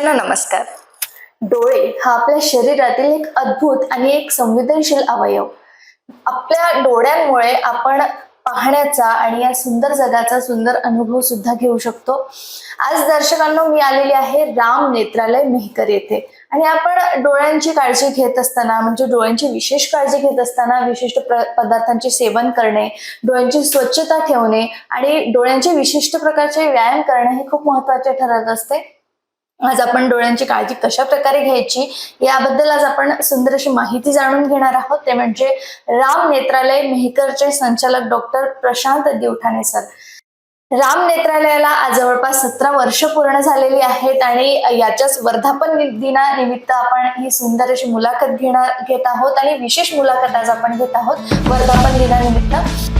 प्रेक्षकांना नमस्कार. डोळे हा आपल्या शरीरातील एक अद्भुत आणि एक संवेदनशील अवयव. आपल्या डोळ्यांमुळे आपण पाहण्याचा आणि या सुंदर जगाचा सुंदर अनुभव सुद्धा घेऊ शकतो. आज दर्शकांना मी आलेली आहे राम नेत्रालय मेहकर येथे. आणि आपण डोळ्यांची काळजी घेत असताना म्हणजे डोळ्यांची विशेष काळजी घेत असताना विशिष्ट पदार्थांचे सेवन करणे डोळ्यांची स्वच्छता ठेवणे आणि डोळ्यांचे विशिष्ट प्रकारचे व्यायाम करणे हे खूप महत्त्वाचे ठरत असते. आज आपण डोळ्यांची काळजी कशा प्रकारे घ्यायची याबद्दल आज आपण सुंदर अशी माहिती जाणून घेणार आहोत. ते म्हणजे राम नेत्रालय मेहकरचे संचालक डॉक्टर प्रशांत दिवठाणे सर. राम नेत्रालयाला आज जवळपास सतरा वर्ष पूर्ण झालेली आहेत आणि याच्याच वर्धापन दिनानिमित्त आपण ही सुंदर अशी मुलाखत घेणार घेत आहोत आणि विशेष मुलाखत आज आपण घेत आहोत वर्धापन दिनानिमित्त.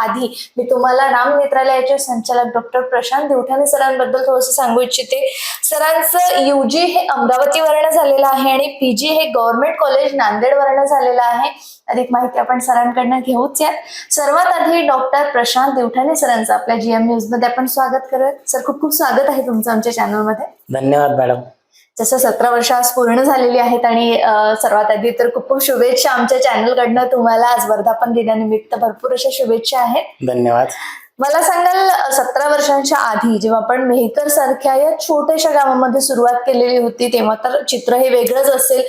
आधी. मी तुम्हाला राम नेत्रालयाचे संचालक डॉक्टर प्रशांत दिवठाणे सरांबद्दल थोडंसं सांगू इच्छिते. सरांचं युजी हे अमरावती वर्ण झालेलं आहे आणि पीजी हे गव्हर्नमेंट कॉलेज नांदेड वर्ण झालेलं आहे. अधिक माहिती आपण सरांकडनं घेऊच यात. सर्वात आधी डॉक्टर प्रशांत दिवठाणे सरांचं आपल्या जीएम न्यूजमध्ये आपण स्वागत करूयात. सर खूप खूप स्वागत आहे तुमचं आमच्या चॅनलमध्ये धन्यवाद मॅडम जसं सतरा वर्ष आज पूर्ण झालेली आहेत आणि सर्वात आधी तर खूप खूप शुभेच्छा आमच्या चॅनलकडनं तुम्हाला आज वर्धापन दिनानिमित्त भरपूर अशा शुभेच्छा आहेत. धन्यवाद. मला सांगाल सतरा वर्षांच्या आधी जेव्हा आपण मेहकर सारख्या या छोट्याशा गावामध्ये सुरुवात केलेली होती तेव्हा तर चित्र हे वेगळंच असेल.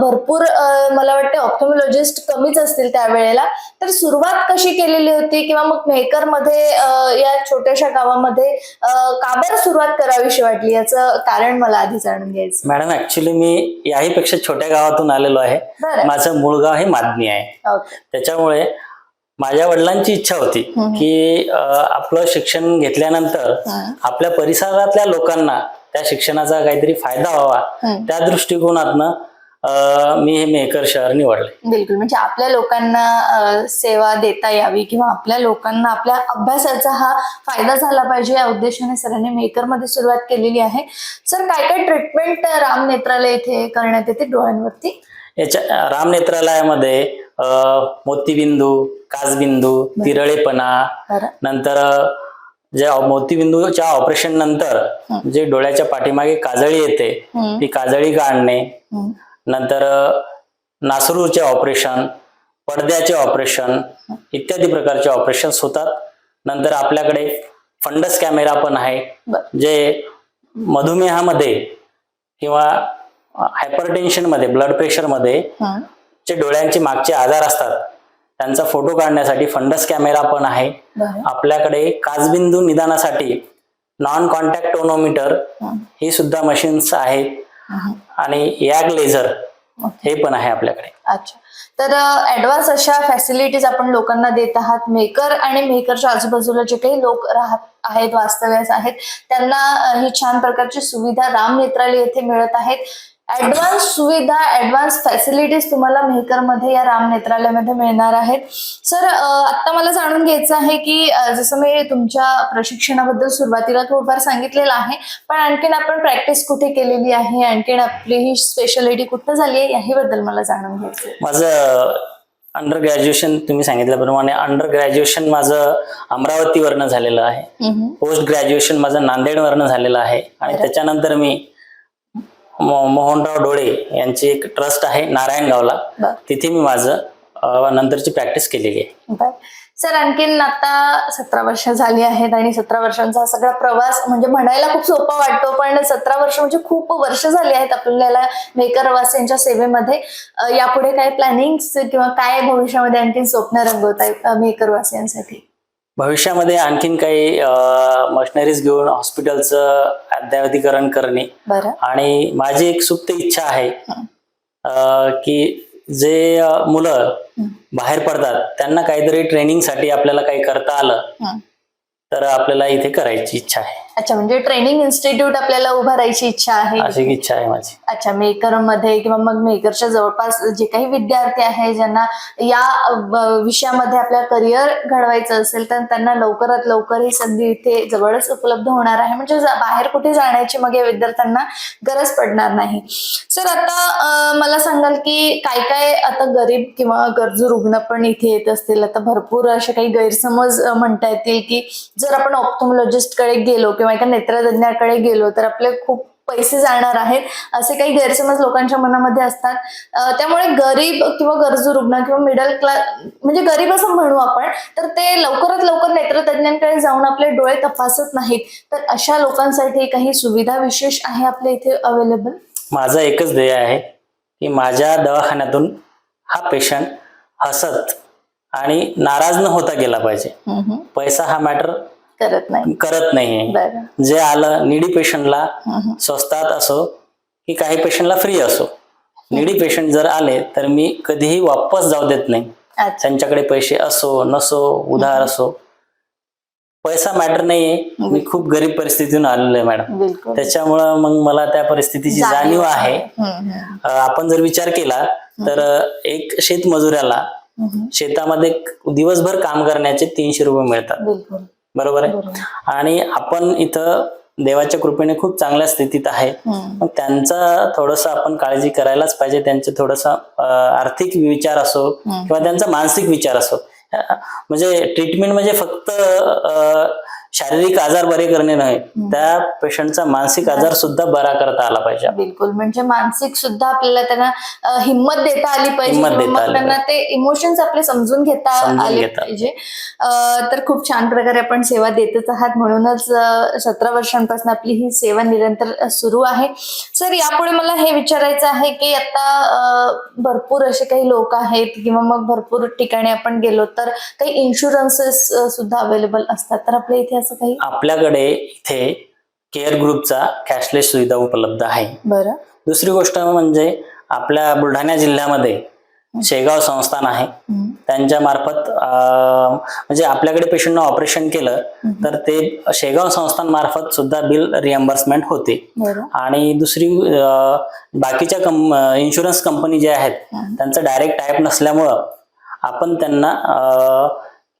भरपूर मला वाटतं ऑप्टोमॉलॉजिस्ट कमीच असतील त्यावेळेला. तर सुरुवात कशी केलेली होती किंवा मग मेहकरमध्ये या छोट्याशा गावामध्ये अं, का बरं सुरुवात करावीशी वाटली? याचं कारण मला आधी जाणून घ्यायचं. मॅडम ऍक्च्युली मी याहीपेक्षा छोट्या गावातून आलेलो आहे. माझं मूळ गाव हे मादनी आहे त्याच्यामुळे माझ्या वडिलांची इच्छा होती. की आपलं शिक्षण घेतल्यानंतर. आपल्या परिसरातल्या लोकांना त्या शिक्षणाचा काहीतरी फायदा व्हावा. त्या दृष्टिकोनातनं मी हे मेकर शहर निवडले बिलकुल म्हणजे आपल्या लोकांना सेवा देता यावी किंवा आपल्या लोकांना आपल्या अभ्यासाचा हा फायदा झाला पाहिजे या उद्देशाने सरांनी मेकरमध्ये सुरुवात केलेली आहे सर काय काय ट्रीटमेंट राम नेत्रालय इथे करण्यात येते डोळ्यांवरती याच्या राम नेत्रालयामध्ये अं, मोतीबिंदू काचबिंदू तिरळेपणा नंतर जे मोतीबिंदूच्या ऑपरेशन नंतर. जे डोळ्याच्या पाठीमागे काजळी येते ती काजळी काढणे नंतर नासरूचे ऑपरेशन पडद्याचे ऑपरेशन इत्यादी प्रकारचे ऑपरेशन होतात. नंतर आपल्याकडे फंडस कॅमेरा पण आहे. जे मधुमेहामध्ये किंवा हायपरटेन्शनमध्ये ब्लड प्रेशरमध्ये हं. जे डोळ्यांचे मागचे आजार असतात त्यांचा फोटो काढण्यासाठी फंडस कॅमेरा पण आहे आपल्याकडे काचबिंदू निदानासाठी नॉन कॉन्टॅक्ट टोनोमीटर हं. सुद्धा मशीन्स आहेत. आणि याग लेझर. हे पण आहे आपल्याकडे अच्छा तर ऍडव्हान्स अशा फॅसिलिटीज आपण लोकांना देत आहात मेकर आणि मेकरच्या आजूबाजूला जे काही लोक राहत आहेत वास्तव्यास आहेत त्यांना ही छान प्रकारची सुविधा राम नेत्रालय येथे मिळत आहेत ऍडव्हान्स सुविधा ऍडव्हान्स फॅसिलिटीज तुम्हाला मेहकरमध्ये या राम नेत्रालयामध्ये मिळणार आहेत सर आता मला जाणून घ्यायचं आहे की जसं मी तुमच्या प्रशिक्षणाबद्दल सुरुवातीला थोडंफार सांगितलेलं आहे पण आणखीन आपण प्रॅक्टिस कुठे केलेली आहे आणखीन आपली ही स्पेशालिटी कुठं झाली आहे याहीबद्दल मला जाणून घ्यायचं. माझं अंडर ग्रॅज्युएशन तुम्ही सांगितल्याप्रमाणे अंडर ग्रॅज्युएशन माझं अमरावतीवरनं झालेलं आहे. पोस्ट ग्रॅज्युएशन माझं नांदेडवरनं झालेलं आहे आणि. त्याच्यानंतर मो- मोहनराव डोळे यांची एक ट्रस्ट आहे नारायणगावला. तिथे मी माझं नंतरची प्रॅक्टिस केलेली आहे. सर आणखीन आता सतरा वर्ष झाली आहेत आणि सतरा वर्षांचा हा सगळा प्रवास म्हणजे म्हणायला खूप सोपा वाटतो पण सतरा वर्ष म्हणजे खूप वर्ष झाली आहेत आपल्याला मेकरवासियांच्या सेवेमध्ये. यापुढे काय प्लॅनिंग किंवा काय भविष्यामध्ये आणखीन स्वप्न रंगवत आहेत मेकरवासियांसाठी भविष्यामध्ये आणखीन काही मशिनरीज घेऊन हॉस्पिटलचं अद्ययावतीकरण करणे आणि माझी एक सुप्त इच्छा आहे की जे मुलं. बाहेर पडतात त्यांना काहीतरी ट्रेनिंगसाठी आपल्याला काही करता आलं. तर आपल्याला इथे करायची इच्छा आहे अच्छा म्हणजे ट्रेनिंग इन्स्टिट्यूट आपल्याला उभारायची इच्छा आहे? अशी एक इच्छा आहे माझी. अच्छा मेकरमध्ये किंवा मग मेकरच्या जवळपास जे काही विद्यार्थी आहे ज्यांना या अ, विषयामध्ये आपल्या करिअर घडवायचं असेल तर त्यांना लवकरात लवकर ही संधी इथे जवळच उपलब्ध होणार आहे. म्हणजे जा- बाहेर कुठे जाण्याची मग या विद्यार्थ्यांना गरज पडणार नाही. सर आता अ, मला सांगाल की काय काय आता गरीब किंवा गरजू रुग्ण पण इथे येत असतील. आता भरपूर असे काही गैरसमज अ, म्हणता येतील की जर आपण ऑप्टोमॉलॉजिस्टकडे गेलो किंवा एका नेत्रतज्ञाकडे गेलो तर आपले खूप पैसे जाणार आहेत असे काही गैरसमज लोकांच्या मनामध्ये असतात. त्यामुळे गरीब किंवा गरजू रुग्ण किंवा मिडल क्लास म्हणजे गरीब असं म्हणू आपण तर ते लवकरात लवकर नेत्रतज्ञांकडे जाऊन आपले डोळे तपासत नाहीत. तर अशा लोकांसाठी काही सुविधा विशेष आहे आपल्या इथे अवेलेबल माझं एकच ध्येय आहे की माझ्या दवाखान्यातून हा पेशंट हसत आणि नाराज न होता गेला पाहिजे. पैसा हा मॅटर करत नाही. करत बरं. जे आलं निडी पेशंटला. स्वस्तात असो की काही पेशंटला फ्री असो. निडी पेशंट जर आले तर मी कधीही वापस जाऊ देत नाही. त्यांच्याकडे पैसे असो नसो उधार असो. पैसा मॅटर नाहीये. मी खूप गरीब परिस्थितीतून आलेलो आहे मॅडम त्याच्यामुळं मग मला त्या परिस्थितीची जाणीव आहे. आपण जर विचार केला तर एक शेतमजुराला. शेतामध्ये दिवसभर काम करण्याचे तीनशे रुपये मिळतात. बरोबर आहे? आणि आपण इथं देवाच्या कृपेने खूप चांगल्या स्थितीत आहे. त्यांचा थोडस आपण काळजी करायलाच पाहिजे. त्यांचे थोडस आर्थिक विचार असो. किंवा त्यांचा मानसिक विचार असो. म्हणजे ट्रीटमेंट म्हणजे फक्त शारीरिक आजार बरे करणे नव्हे त्या पेशंटचा मानसिक आजार सुद्धा बरा करता आला पाहिजे. बिलकुल म्हणजे मानसिक सुद्धा आपल्याला त्यांना हिंमत देता आली पाहिजे त्यांना ते इमोशन्स आपले समजून घेता आले. पाहिजे. तर खूप छान प्रकारे आपण सेवा देतच आहात. म्हणूनच सतरा वर्षांपासून आपली ही सेवा निरंतर सुरू आहे. सर यापुढे मला हे विचारायचं आहे की आता भरपूर असे काही लोक आहेत किंवा मग भरपूर ठिकाणी आपण गेलो तर काही इन्शुरन्सेस सुद्धा अवेलेबल असतात. तर आपल्या इथे असं काही? आपल्याकडे इथे केअर ग्रुपचा कॅशलेस सुविधा उपलब्ध आहे. बरं. दुसरी गोष्ट म्हणजे आपल्या बुलढाणा जिल्ह्यामध्ये शेगाव संस्थान आहे. त्यांच्या मार्फत म्हणजे आपल्याकडे पेशंटनं ऑपरेशन केलं तर ते शेगाव संस्थान मार्फत सुद्धा बिल रिएम्बर्समेंट होते. आणि दुसरी बाकीच्या कं इन्शुरन्स कंपनी ज्या आहेत. त्यांचं डायरेक्ट टाईप नसल्यामुळं आपण त्यांना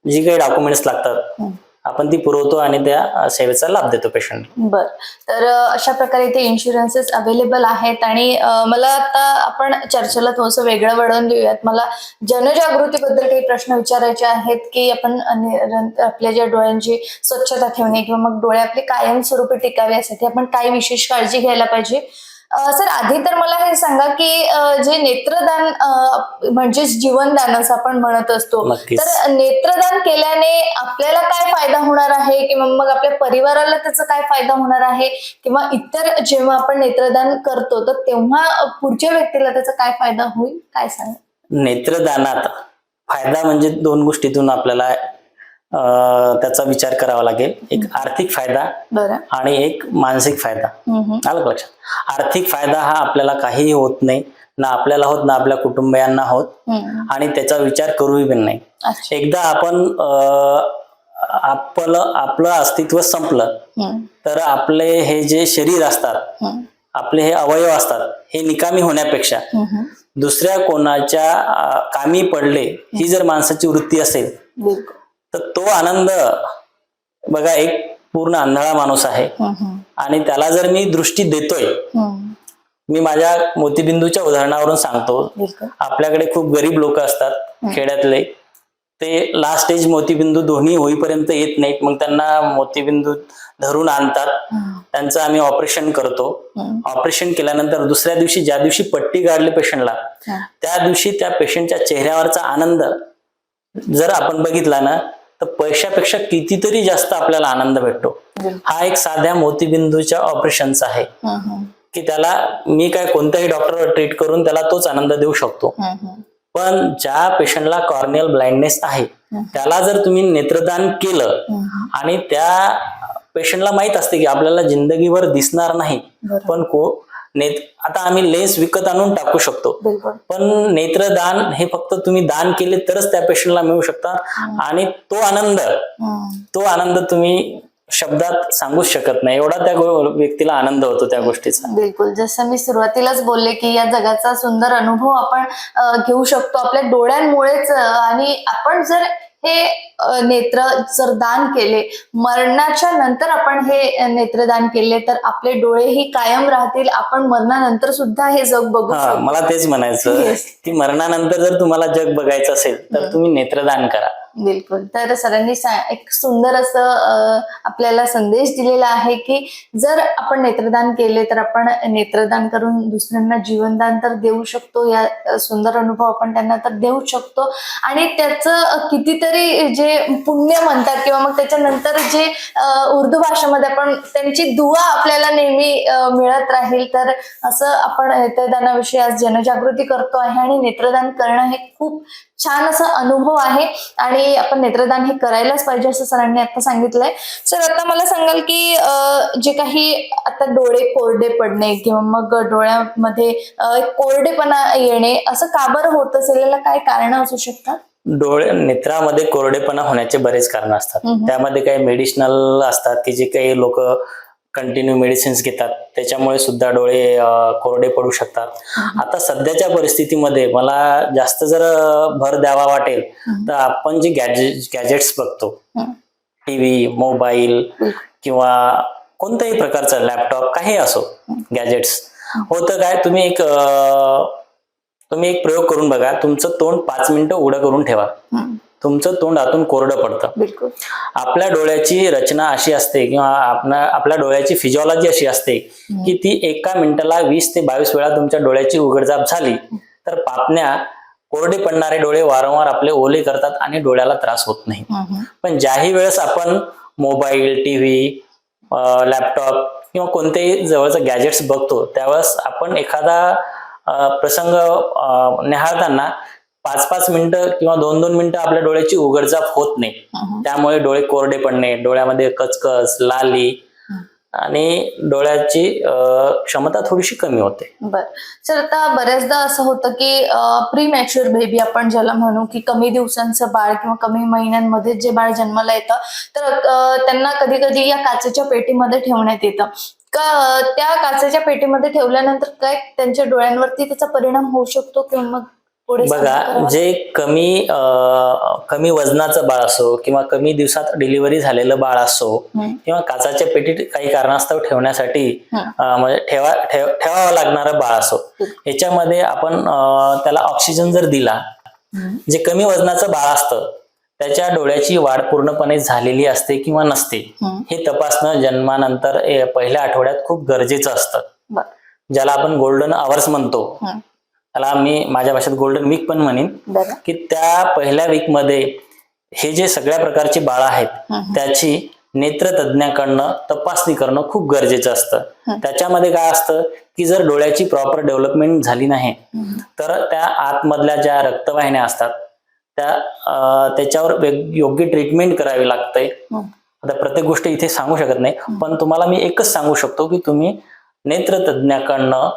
जी काही डॉक्युमेंट्स लागतात. आपण ती पुरवतो आणि त्या सेवेचा लाभ देतो पेशंट बर. तर अशा प्रकारे इथे इन्शुरन्सेस अवेलेबल आहेत आणि मला आता आपण चर्चेला थोडंसं वेगळं वळवून देऊयात. मला जनजागृतीबद्दल काही प्रश्न विचारायचे आहेत की आपण निरंतर आपल्या ज्या डोळ्यांची स्वच्छता ठेवणे किंवा मग डोळे आपले कायमस्वरूपी टिकावे यासाठी आपण काय विशेष काळजी घ्यायला पाहिजे? सर आधी तर मला हे सांगा की जे नेत्रदान अं, म्हणजेच जीवनदान असं आपण म्हणत असतो. तर नेत्रदान केल्याने आपल्याला काय फायदा होणार आहे? किंवा मग आपल्या परिवाराला त्याचा काय फायदा होणार आहे? किंवा इतर जेव्हा आपण नेत्रदान करतो तर तेव्हा पुढच्या व्यक्तीला त्याचा काय फायदा होईल? काय सांगा नेत्रदानात फायदा म्हणजे दोन गोष्टीतून आपल्याला त्याचा विचार करावा लागेल. एक आर्थिक फायदा आणि एक मानसिक फायदा. आलं का लक्षात? आर्थिक फायदा हा आपल्याला काहीही होत नाही. ना आपल्याला होत ना आपल्या कुटुंबियांना होत. आणि त्याचा विचार करूही पण नाही. एकदा आपण आपलं आपलं अस्तित्व संपलं तर आपले हे जे शरीर असतात आपले हे अवयव असतात हे निकामी होण्यापेक्षा. दुसऱ्या कोणाच्या कामी पडले ही जर माणसाची वृत्ती असेल तर तो आनंद बघा एक पूर्ण आंधळा माणूस आहे. आणि त्याला जर मी दृष्टी देतोय. मी माझ्या मोतीबिंदूच्या उदाहरणावरून सांगतो. आपल्याकडे खूप गरीब लोक असतात खेड्यातले. ते लास्ट स्टेज मोतीबिंदू दोन्ही होईपर्यंत येत नाहीत. मग त्यांना मोतीबिंदू धरून आणतात. त्यांचं आम्ही ऑपरेशन करतो. ऑपरेशन केल्यानंतर दुसऱ्या दिवशी ज्या दिवशी पट्टी काढली पेशंटला. त्या दिवशी त्या पेशंटच्या चेहऱ्यावरचा आनंद जर आपण बघितला ना तर पैशापेक्षा कितीतरी जास्त आपल्याला आनंद भेटतो. हा एक साध्या मोतीबिंदूच्या ऑपरेशनचा आहे की त्याला मी काय कोणत्याही डॉक्टरवर ट्रीट करून त्याला तोच आनंद देऊ शकतो. पण ज्या पेशंटला कॉर्नियल ब्लाइंडनेस आहे त्याला जर तुम्ही नेत्रदान केलं. आणि त्या पेशंटला माहीत असते की आपल्याला जिंदगीभर दिसणार नाही. पण को नेत आता आम्ही लेन्स विकत आणून टाकू शकतो. पण नेत्रदान हे फक्त तुम्ही दान केले तरच त्या पेशंटला मिळू शकता आणि तो आनंद. तो आनंद तुम्ही शब्दात सांगूच शकत नाही. एवढा त्या व्यक्तीला आनंद होतो त्या गोष्टीचा. बिलकुल. जसं मी सुरुवातीलाच बोलले की या जगाचा सुंदर अनुभव आपण घेऊ शकतो. आपल्या डोळ्यांमुळेच आणि आपण जर हे नेत्र जर दान केले मरणाच्या नंतर आपण हे नेत्रदान केले तर आपले डोळेही कायम राहतील. आपण मरणानंतर सुद्धा हे जग बघू हा मला तेच म्हणायचं. की मरणानंतर जर तुम्हाला जग बघायचं असेल तर तुम्ही नेत्रदान करा. बिलकुल. तर सरांनी एक सुंदर असं आपल्याला संदेश दिलेला आहे की जर आपण नेत्रदान केले तर आपण नेत्रदान करून दुसऱ्यांना जीवनदान तर देऊ शकतो. या सुंदर अनुभव आपण त्यांना तर देऊ शकतो. आणि त्याचं कितीतरी जे पुण्य म्हणतात किंवा मग त्याच्यानंतर जे उर्दू भाषेमध्ये आपण त्यांची दुवा आपल्याला नेहमी मिळत राहील. तर असं आपण नेत्रदानाविषयी आज जनजागृती करतो आहे आणि नेत्रदान करणं हे खूप छान असा अनुभव आहे आणि आपण नेत्रदान हे करायलाच पाहिजे असं सरांनी आता सांगितलंय. सर आता मला सांगाल की जे काही आता डोळे कोरडे पडणे किंवा मग डोळ्यामध्ये कोरडेपणा येणे असं का बरं होत असेल? याला काय कारण असू शकतात? डोळे नेत्रामध्ये कोरडेपणा होण्याचे बरेच कारण असतात. त्यामध्ये काही मेडिसिनल असतात की जे काही लोक कंटिन्यू मेडिसिन्स घेतात. त्याच्यामुळे सुद्धा डोळे कोरडे पडू शकतात. आता सध्याच्या परिस्थितीमध्ये मला जास्त जर भर द्यावा वाटेल तर आपण जे गॅजेट गॅजेट्स बघतो. TV mobile. किंवा कोणत्याही प्रकारचा लॅपटॉप काही असो गॅजेट्स. होतं काय तुम्ही एक तुम्ही एक प्रयोग करून बघा. तुमचं तोंड पाच मिनिटं उघडं करून ठेवा. तुमचं तोंड आतून कोरडं पडतं. बिलकुल. आपल्या डोळ्याची रचना अशी असते किंवा आपल्या आपल्या डोळ्याची फिजिओलॉजी अशी असते की ती एका मिनिटाला वीस ते बावीस वेळा तुमच्या डोळ्याची उघडझाप झाली तर पापण्या कोरडे पडणारे डोळे वारंवार आपले ओले करतात आणि डोळ्याला त्रास होत नाही. पण ज्याही वेळेस आपण मोबाईल टीव्ही लॅपटॉप किंवा कोणतेही जवळचं गॅजेट्स बघतो त्यावेळेस आपण एखादा प्रसंग निहाळताना पाच पाच मिनिटं किंवा दोन दोन मिनिटं आपल्या डोळ्याची उघडझाप होत नाही. त्यामुळे डोळे कोरडे पडणे डोळ्यामध्ये कचकच लाली आणि डोळ्याची क्षमता थोडीशी कमी होते. बर. सर आता बऱ्याचदा असं होतं की प्री मॅच्युअर बेबी आपण ज्याला म्हणू की कमी दिवसांचं बाळ किंवा कमी महिन्यांमध्ये जे बाळ जन्माला येतं तर त्यांना कधी कधी या काचेच्या पेटीमध्ये ठेवण्यात येतं. का त्या काचेच्या पेटीमध्ये ठेवल्यानंतर काय त्यांच्या डोळ्यांवरती त्याचा परिणाम होऊ शकतो किंवा मग बघा? जे कमी अं, कमी वजनाचं बाळ असो किंवा कमी दिवसात डिलिव्हरी झालेलं बाळ असो किंवा काचाच्या पेटीत काही कारणास्तव ठेवण्यासाठी म्हणजे ठेवा ठेव ठेवावं लागणारं बाळ असो याच्यामध्ये आपण त्याला ऑक्सिजन जर दिला. जे कमी वजनाचं बाळ असतं त्याच्या डोळ्याची वाढ पूर्णपणे झालेली असते किंवा नसते. हे तपासणं जन्मानंतर पहिल्या आठवड्यात खूप गरजेचं असतं ज्याला आपण गोल्डन आवर्स म्हणतो. त्याला मी माझ्या भाषेत गोल्डन वीक पण म्हणेन की त्या पहिल्या वीकमध्ये हे जे सगळ्या प्रकारची बाळं आहेत. त्याची नेत्रतज्ञाकडनं तपासणी करणं खूप गरजेचं असतं. त्याच्यामध्ये काय असतं की जर डोळ्याची प्रॉपर डेव्हलपमेंट झाली नाही. तर त्या आतमधल्या ज्या रक्तवाहिन्या असतात त्या त्याच्यावर योग्य ट्रीटमेंट करावी लागते. आता प्रत्येक गोष्ट इथे सांगू शकत नाही पण तुम्हाला मी एकच सांगू शकतो की तुम्ही नेत्रतज्ञाकडनं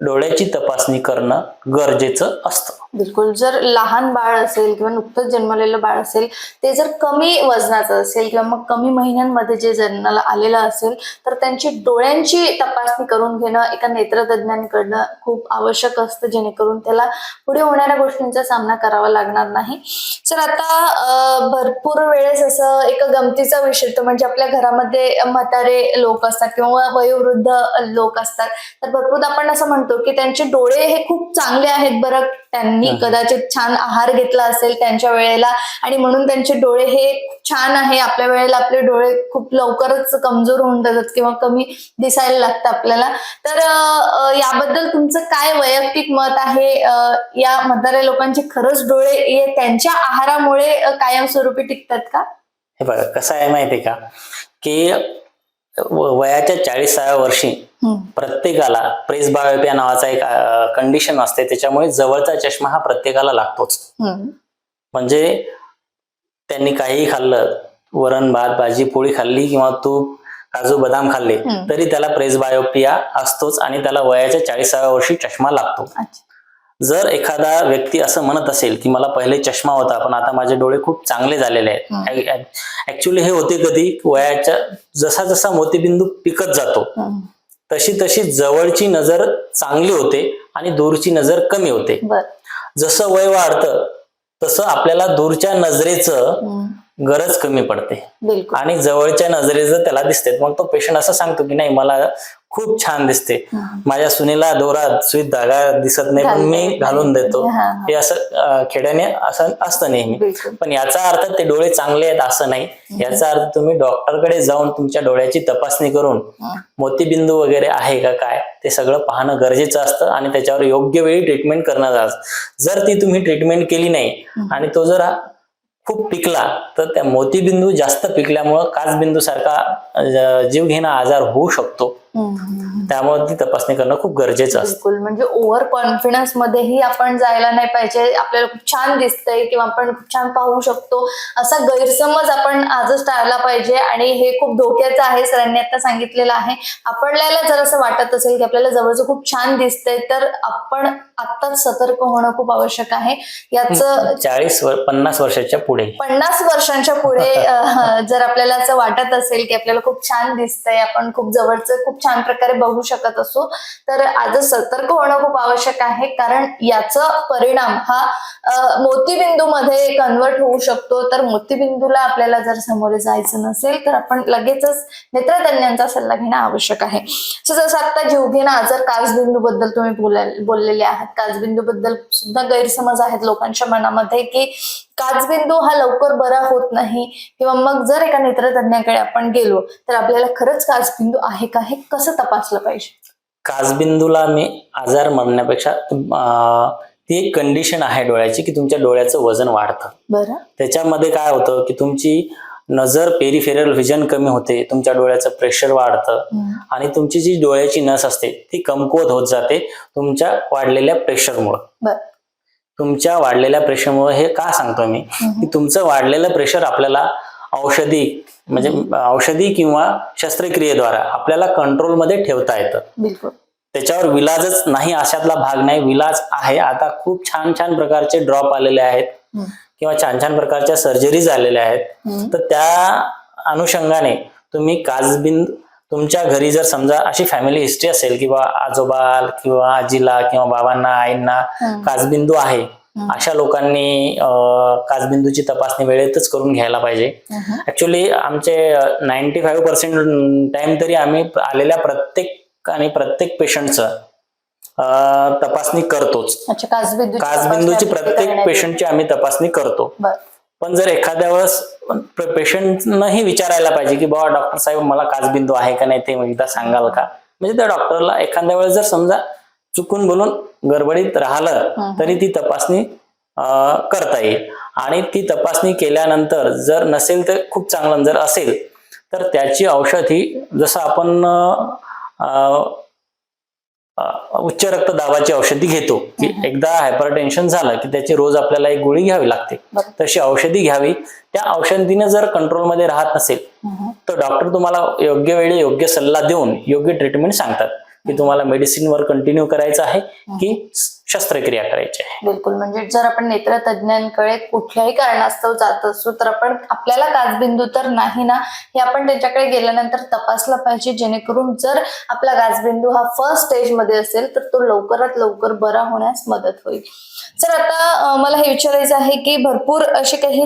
डोळ्याची तपासणी करणं गरजेचं असतं. बिलकुल. जर लहान बाळ असेल किंवा नुकतंच जन्मलेलं बाळ असेल ते जर कमी वजनाचं असेल किंवा मग कमी महिन्यांमध्ये जे जन्माला आलेलं असेल तर त्यांची डोळ्यांची तपासणी करून घेणं एका नेत्रतज्ञांकडनं खूप आवश्यक असतं जेणेकरून त्याला पुढे होणाऱ्या गोष्टींचा सामना करावा लागणार नाही. सर आता भरपूर वेळेस असं एक गमतीचा विषय तो म्हणजे आपल्या घरामध्ये म्हातारे लोक असतात किंवा वयोवृद्ध लोक असतात. तर भरपूर आपण असं म्हणतो की त्यांचे डोळे हे खूप चांगले आहेत बरं. त्यांनी. कदाचित छान आहार घेतला असेल त्यांच्या वेळेला आणि म्हणून त्यांचे डोळे हे छान आहे. आपल्या वेळेला आपले डोळे खूप लवकरच कमजोर होऊन जातात किंवा कमी दिसायला लागतं आपल्याला. तर याबद्दल तुमचं काय वैयक्तिक मत आहे? या म्हाताऱ्या लोकांचे खरंच डोळे हे त्यांच्या आहारामुळे कायमस्वरूपी टिकतात का? हे बघा कसं आहे माहितीये का? की वयाच्या चाळीसाव्या वर्षी प्रत्येकाला प्रेस बायोपिया नावाचा एक कंडिशन असते. त्याच्यामुळे जवळचा चष्मा हा प्रत्येकाला लागतोच. म्हणजे त्यांनी काहीही खाल्लं वरण भात भाजी पोळी खाल्ली किंवा तूप काजू बदाम खाल्ले. तरी त्याला प्रेस बायोपिया असतोच आणि त्याला वयाच्या चाळीसाव्या वर्षी चष्मा लागतो. जर एखादा व्यक्ती असं म्हणत असेल की मला पहिले चष्मा होता पण आता माझे डोळे खूप चांगले झालेले आहेत. ऍक्च्युली हे होते कधी वयाच्या जसा जसा मोतीबिंदू पिकत जातो. तशी तशी जवळची नजर चांगली होते आणि दूरची नजर कमी होते. जसं वय वाढतं तसं आपल्याला दूरच्या नजरेचं. गरज कमी पडते. आणि जवळच्या नजरेचं त्याला दिसते मग तो पेशंट असं सांगतो की नाही मला खूप छान दिसते. माझ्या सुनेला दोरा सुईत धागा दिसत नाही पण मी घालून- देतो. हा, असं खेड्याने असं असतं नेहमी. पण याचा अर्थ ते डोळे चांगले आहेत असं नाही. याचा अर्थ तुम्ही डॉक्टरकडे जाऊन तुमच्या डोळ्याची तपासणी करून. मोतीबिंदू वगैरे आहे का काय ते सगळं पाहणं गरजेचं असतं आणि त्याच्यावर योग्य वेळी ट्रीटमेंट करणं असतं जर ती तुम्ही ट्रीटमेंट केली नाही आणि तो जर खूप पिकला तर त्या मोतीबिंदू जास्त पिकल्यामुळं काचबिंदू सारखा जीव घेणा आजार होऊ शकतो. त्यामुळे ती तपासणी करणं खूप गरजेचं असतं. बिलकुल. म्हणजे ओव्हर कॉन्फिडन्स मध्येही आपण जायला नाही पाहिजे. आपल्याला खूप छान दिसतंय किंवा आपण खूप छान पाहू शकतो. असा गैरसमज आपण आजच टाळला पाहिजे. आणि हे खूप धोक्याचं आहे. सरांनी आता सांगितलेलं आहे. आपल्याला जर असं वाटत असेल की आपल्याला जवळचं खूप छान दिसतंय तर आपण आत्ताच सतर्क होणं खूप आवश्यक आहे. याचं चाळीस पन्नास वर्षाच्या पुढे. पन्नास वर्षांच्या पुढे जर आपल्याला असं वाटत असेल की आपल्याला खूप छान दिसतंय आपण खूप जवळचं खूप छान प्रकारे बघू शकत असू. तर आजच सतर्क होणं खूप आवश्यक आहे. कारण याचा परिणाम हा मोतीबिंदू मध्ये कन्वर्ट होऊ शकतो. तर मोतीबिंदूला आपल्याला जर सामोरे जायचं नसेल तर आपण लगेचच नेत्रतज्ञांचा सल्ला घेणं आवश्यक आहे. So, जसं आता जीवघेणा आजार काचबिंदू बद्दल तुम्ही बोलाय- बोललेले आहात. काचबिंदू बद्दल सुद्धा गैरसमज आहेत लोकांच्या मनामध्ये की काचबिंदू हा लवकर बरा होत नाही. किंवा मग जर एका नेत्रतज्ञाकडे आपण गेलो तर आपल्याला खरंच काचबिंदू आहे का हे कसं तपासलं पाहिजे? काचबिंदूला मी आजार म्हणण्यापेक्षा ती एक कंडिशन आहे डोळ्याची की तुमच्या डोळ्याचं वजन वाढतं. बरं. त्याच्यामध्ये काय होतं की तुमची नजर पेरिफेरल व्हिजन कमी होते तुमच्या डोळ्याचं प्रेशर वाढतं. आणि तुमची जी डोळ्याची नस असते ती कमकुवत होत जाते तुमच्या वाढलेल्या प्रेशरमुळं तुमच्या वाढलेल्या प्रेशरमुळे हे का सांगतो मी? की तुमचं वाढलेलं प्रेशर आपल्याला औषधी म्हणजे औषधी किंवा शस्त्रक्रियेद्वारा आपल्याला कंट्रोलमध्ये ठेवता येतं. बिलकुल. त्याच्यावर विलाजच नाही अशातला भाग नाही विलाज आहे. आता खूप छान छान प्रकारचे ड्रॉप आलेले आहेत. किंवा छान छान प्रकारच्या सर्जरीज आलेल्या आहेत. तर त्या अनुषंगाने तुम्ही काचबिंद तुमच्या घरी जर समजा अशी फॅमिली हिस्ट्री असेल किंवा आजोबा किंवा आजीला किंवा बाबांना आईंना. काचबिंदू आहे अशा लोकांनी अं, काचबिंदूची तपासणी वेळेतच करून घ्यायला पाहिजे. ऍक्च्युली आमचे नाईन्टी फाईव्ह पर्सेंट टाइम तरी आम्ही आलेल्या प्रत्येक आणि प्रत्येक पेशंटचं तपासणी करतोच. काचबिंदूची प्रत्येक पेशंटची आम्ही तपासणी करतो. पण जर एखाद्या वेळेस पेशंटनंही विचारायला पाहिजे की बाबा डॉक्टर साहेब मला काचबिंदू आहे का नाही ते एकदा सांगाल का म्हणजे त्या डॉक्टरला एखाद्या वेळेस जर समजा चुकून बोलून गडबडीत राहिलं. तरी ती तपासणी करता येईल आणि ती तपासणी केल्यानंतर जर नसेल तर खूप चांगलं जर असेल तर त्याची औषध ही जसं आपण उच्च रक्तदाबाची औषधी घेतो की. एकदा हायपरटेन्शन झालं की त्याची रोज आपल्याला एक गोळी घ्यावी लागते. तशी औषधी घ्यावी त्या औषधीने जर कंट्रोलमध्ये राहत नसेल. तर डॉक्टर तुम्हाला योग्य वेळी योग्य सल्ला देऊन योग्य ट्रीटमेंट सांगतात की तुम्हाला मेडिसिनवर कंटिन्यू करायचं आहे की शस्त्रक्रिया करायची आहे. बिलकुल. म्हणजे जर आपण नेत्र तज्ज्ञांकडे कुठल्याही कारणास्तव जात असू तर आपण आपल्याला गाजबिंदू तर नाही ना हे आपण त्याच्याकडे गेल्यानंतर तपासलं पाहिजे. जेणेकरून जर आपला गाजबिंदू हा फर्स्ट स्टेजमध्ये असेल तर तो लवकरात लवकर बरा होण्यास मदत होईल. सर आता मला हे विचारायचं आहे की भरपूर असे काही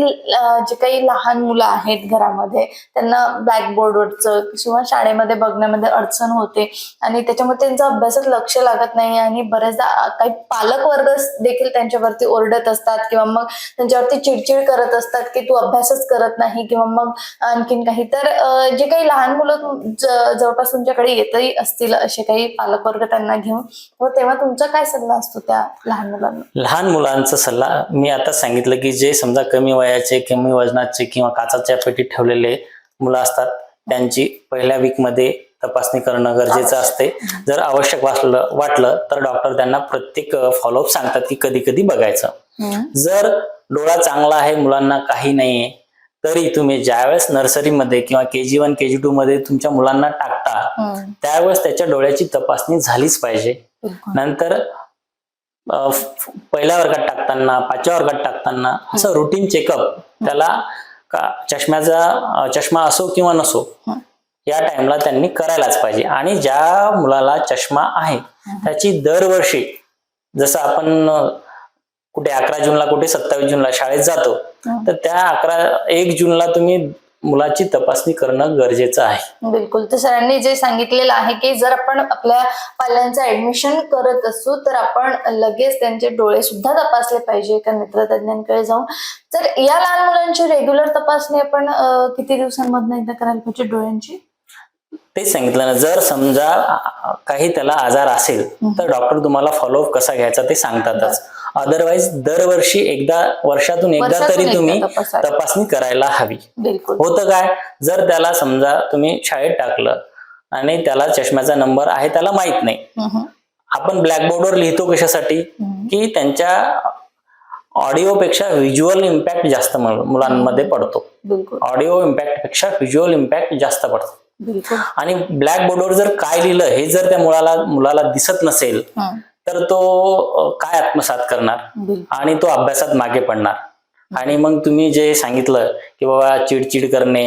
जे काही लहान मुलं आहेत घरामध्ये त्यांना ब्लॅकबोर्डवरचं किंवा शाळेमध्ये बघण्यामध्ये अडचण होते आणि त्याच्यामध्ये त्यांचा अभ्यासात लक्ष लागत नाही आणि बऱ्याचदा काही पालक वर्ग देखील त्यांच्यावरती ओरडत असतात किंवा मग त्यांच्यावरती चिडचिड करत असतात की तू अभ्यासच करत नाही किंवा मग आणखीन काही. तर जे काही लहान मुलं जवळपास तुमच्याकडे येतही असतील असे काही पालक वर्ग त्यांना घेऊन व तेव्हा तुमचा काय सल्ला असतो त्या लहान मुलांना? लहान मुलांचा सल्ला मी आता सांगितलं की जे समजा कमी वयाचे कमी वजनाचे किंवा काचाच्या पेटीत ठेवलेले मुलं असतात त्यांची पहिल्या वीकमध्ये तपासणी करणं गरजेचं असते जर आवश्यक वाटलं वाटलं तर डॉक्टर त्यांना प्रत्येक फॉलोअप सांगतात की कधी कधी बघायचं जर डोळा चांगला आहे मुलांना काही नाहीये तरी तुम्ही ज्यावेळेस नर्सरीमध्ये किंवा के जी वन के जी टू मध्ये तुमच्या मुलांना टाकता. त्यावेळेस त्याच्या डोळ्याची तपासणी झालीच पाहिजे. नंतर पहिल्या वर्गात टाकताना पाचव्या वर्गात टाकताना असं रुटीन चेकअप त्याला का चष्म्याचा चष्मा असो किंवा नसो. या टाइमला त्यांनी करायलाच पाहिजे. आणि ज्या मुलाला चष्मा आहे त्याची दरवर्षी जसं आपण कुठे अकरा जूनला कुठे सत्तावीस जूनला शाळेत जातो हं. तर त्या अकरा एक जूनला तुम्ही मुलाची तपासणी करणं गरजेचं आहे. बिलकुल. तर सरांनी जे सांगितलेलं आहे की जर आपण आपल्या पाल्यांचं ऍडमिशन करत असू तर आपण लगेच त्यांचे डोळे सुद्धा तपासले पाहिजे एका नेत्रतज्ञांकडे जाऊन. तर या लहान मुलांची रेग्युलर तपासणी आपण किती दिवसांमधनं एकदा करायला पाहिजे डोळ्यांची? तेच सांगितलं ना जर समजा काही त्याला आजार असेल तर डॉक्टर तुम्हाला फॉलोअप कसा घ्यायचा ते सांगतातच. अदरवाईज दरवर्षी एकदा वर्षातून एकदा तरी तुम्ही. तपासणी करायला हवी. होतं काय? जर त्याला समजा तुम्ही शाळेत टाकलं आणि त्याला चष्म्याचा नंबर आहे त्याला माहीत नाही. आपण ब्लॅकबोर्डवर लिहितो कशासाठी. की त्यांच्या ऑडिओपेक्षा व्हिज्युअल इम्पॅक्ट जास्त मुल- मुलांमध्ये पडतो. ऑडिओ इम्पॅक्टपेक्षा व्हिज्युअल इम्पॅक्ट जास्त पडतो. आणि ब्लॅक बोर्डवर जर काय लिहिलं हे जर त्या मुलाला मुलाला दिसत नसेल. तर तो काय आत्मसात करणार आणि तो अभ्यासात मागे पडणार आणि मग तुम्ही जे सांगितलं की बाबा चिडचिड करणे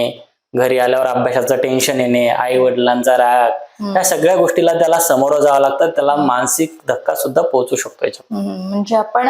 घरी आल्यावर अभ्यासाचं टेन्शन येणे आई वडिलांचा राग. या सगळ्या गोष्टीला त्याला समोर जावं लागतं त्याला मानसिक धक्का सुद्धा पोहोचू शकतो हम्म, म्हणजे आपण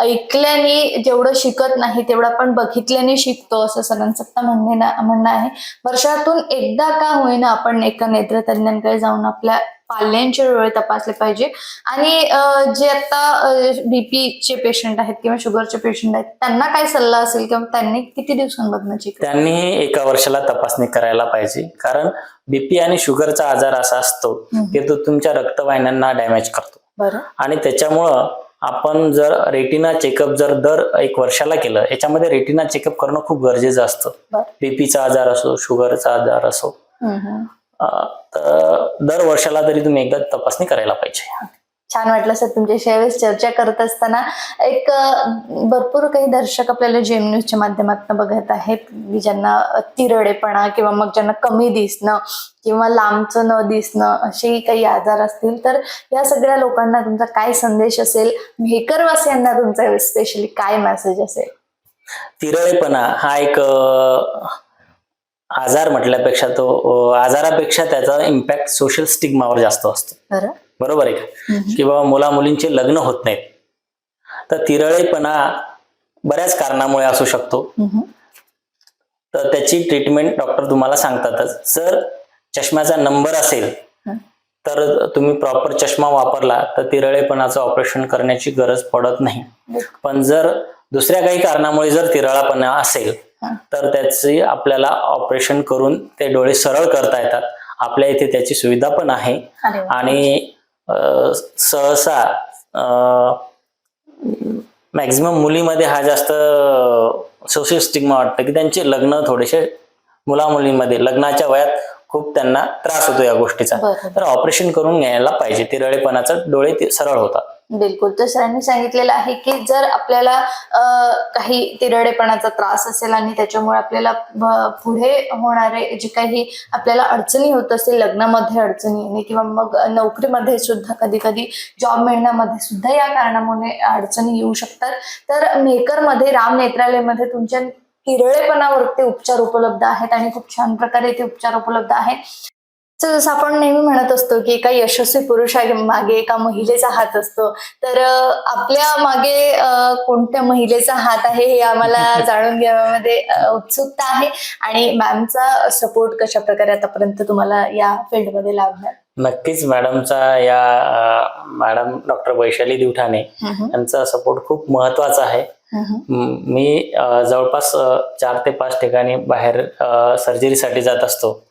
ऐकल्याने जेवढं शिकत नाही तेवढं आपण बघितल्याने शिकतो असं आता म्हणणे म्हणणं आहे. वर्षातून एकदा का होईना आपण एका नेत्रतज्ञांकडे जाऊन आपल्या पाल्यांचे डोळे तपासले पाहिजे. आणि जे आता बीपीचे पेशंट आहेत किंवा शुगरचे पेशंट आहेत त्यांना काय सल्ला असेल किंवा त्यांनी किती चेक त्यांनी एका वर्षाला तपासणी करायला पाहिजे. कारण बीपी आणि शुगरचा आजार असा असतो की तो तुमच्या रक्तवाहिन्यांना डॅमेज करतो. आणि त्याच्यामुळं आपण जर रेटिना चेकअप जर दर एक वर्षाला केलं याच्यामध्ये रेटिना चेकअप करणं खूप गरजेचं असतं. बीपीचा आजार असो शुगरचा आजार असो तर दर वर्षाला तरी तुम्ही एकदा तपासणी करायला पाहिजे. छान वाटलं सर तुमच्याशी यावेळेस चर्चा करत असताना. एक भरपूर काही दर्शक आपल्याला जेम न्यूजच्या माध्यमातून बघत आहेत की ज्यांना तिरडेपणा किंवा मग ज्यांना कमी दिसणं किंवा लांबचं न दिसणं असेही काही आजार असतील तर या सगळ्या लोकांना तुमचा काय संदेश असेल? भेकरवासियांना तुमचा स्पेशली काय मेसेज असेल? तिरळेपणा हा एक आजार म्हटल्यापेक्षा तो आजारापेक्षा त्याचा इम्पॅक्ट सोशल स्टिग्मावर जास्त असतो. बरं. बरोबर आहे का हम्म. की बाबा मुला मुलींचे लग्न होत नाहीत तर तिरळेपणा बऱ्याच कारणामुळे असू शकतो. तर त्याची ट्रीटमेंट डॉक्टर तुम्हाला सांगतातच जर चष्म्याचा नंबर असेल हं. तर तुम्ही प्रॉपर चष्मा वापरला तर तिरळेपणाचं ऑपरेशन करण्याची गरज पडत नाही पण जर दुसऱ्या काही कारणामुळे जर तिरळापणा असेल हं. तर त्याची आपल्याला ऑपरेशन करून ते डोळे सरळ करता येतात आपल्या इथे त्याची सुविधा पण आहे. आणि सहसा मॅक्झिमम मुलीमध्ये हा जास्त सोशल स्टिग्मा वाटतं की त्यांचे लग्न थोडेसे मुला मुलींमध्ये लग्नाच्या वयात खूप त्यांना त्रास होतो या गोष्टीचा. तर ऑपरेशन करून घ्यायला पाहिजे. तिरळेपणाचा डोळे ते सरळ होतात. बिलकुल. तर सरांनी सांगितलेलं आहे की जर आपल्याला काही तिरडेपणाचा त्रास असेल आणि त्याच्यामुळे आपल्याला पुढे होणारे जे काही आपल्याला अडचणी होत असतील लग्नामध्ये अडचणी येणे किंवा मग नोकरीमध्ये सुद्धा कधी कधी जॉब मिळण्यामध्ये सुद्धा या कारणामुळे अडचणी येऊ शकतात. तर मेकरमध्ये राम नेत्रालयमध्ये तुमच्या तिरळेपणावरती उपचार उपलब्ध आहेत आणि खूप छान प्रकारे ते उपचार उपलब्ध आहेत. तर जसं आपण नेहमी म्हणत असतो की एका यशस्वी पुरुषा मागे एका महिलेचा हात असतो. तर आपल्या मागे कोणत्या महिलेचा हात आहे हे आम्हाला जाणून घेण्यामध्ये उत्सुकता आहे. आणि मॅमचा सपोर्ट कशा प्रकारे आतापर्यंत तुम्हाला या फील्डमध्ये लाभला? नक्कीच मॅडमचा या मॅडम डॉक्टर वैशाली दिवठाणे यांचा सपोर्ट खूप महत्त्वाचा आहे. म- जवळपास चार ते पाच ठिकाणी बाहेर सर्जरीसाठी जात असतो.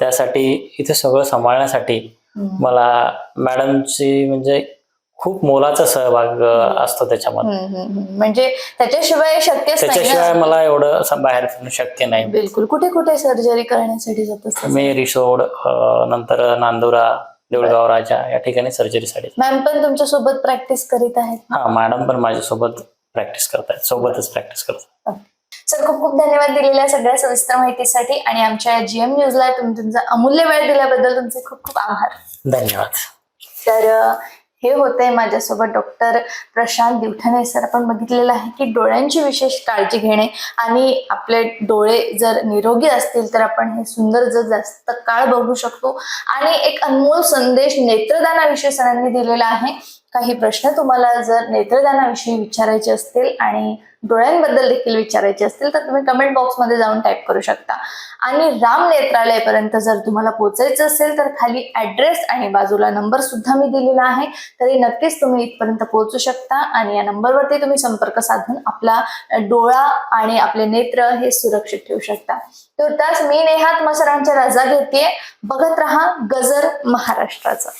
त्यासाठी इथे सगळं सांभाळण्यासाठी मला मॅडमची म्हणजे खूप मोलाचा सहभाग असतो त्याच्यामध्ये. म्हणजे त्याच्याशिवाय शक्यच नाही त्याच्याशिवाय. मला एवढं बाहेर फिरणं शक्य नाही. बिलकुल. कुठे कुठे सर्जरी करण्यासाठी जात मी रिसोड नंतर नांदुरा देऊळगाव राजा या ठिकाणी सर्जरीसाठी मॅम पण तुमच्यासोबत प्रॅक्टिस करीत आहेत? हा मॅडम पण माझ्यासोबत प्रॅक्टिस करतायत सोबतच प्रॅक्टिस करतात सर खूप खूप धन्यवाद दिलेल्या सगळ्या सविस्तर माहितीसाठी आणि आमच्या जीएम न्यूजला तुम्ही तुमचा अमूल्य वेळ दिल्याबद्दल तुमचे खूप खूप आभार. धन्यवाद. तर हे होतंय माझ्यासोबत डॉक्टर प्रशांत दिवठाने सर आपण बघितलेलं आहे की डोळ्यांची विशेष काळजी घेणे आणि आपले डोळे जर निरोगी असतील तर आपण हे सुंदर जर जास्त काळ बघू शकतो. आणि एक अनमोल संदेश नेत्रदानाविषयी सरांनी दिलेला आहे. काही प्रश्न तुम्हाला जर नेत्रदानाविषयी विचारायचे असतील आणि डोळ्यांबद्दल देखील विचारायचे असतील तर तुम्ही कमेंट बॉक्समध्ये जाऊन टाईप करू शकता. आणि राम नेत्रालयपर्यंत जर तुम्हाला पोहोचायचं असेल तर खाली ऍड्रेस आणि बाजूला नंबर सुद्धा मी दिलेला आहे. तरी नक्कीच तुम्ही इथपर्यंत पोहोचू शकता आणि या नंबरवरती तुम्ही संपर्क साधून आपला डोळा आणि आपले नेत्र हे सुरक्षित ठेवू शकता. तर त्याच मी नेहात मसरांच्या रजा घेते बघत रहा गजर महाराष्ट्राचा.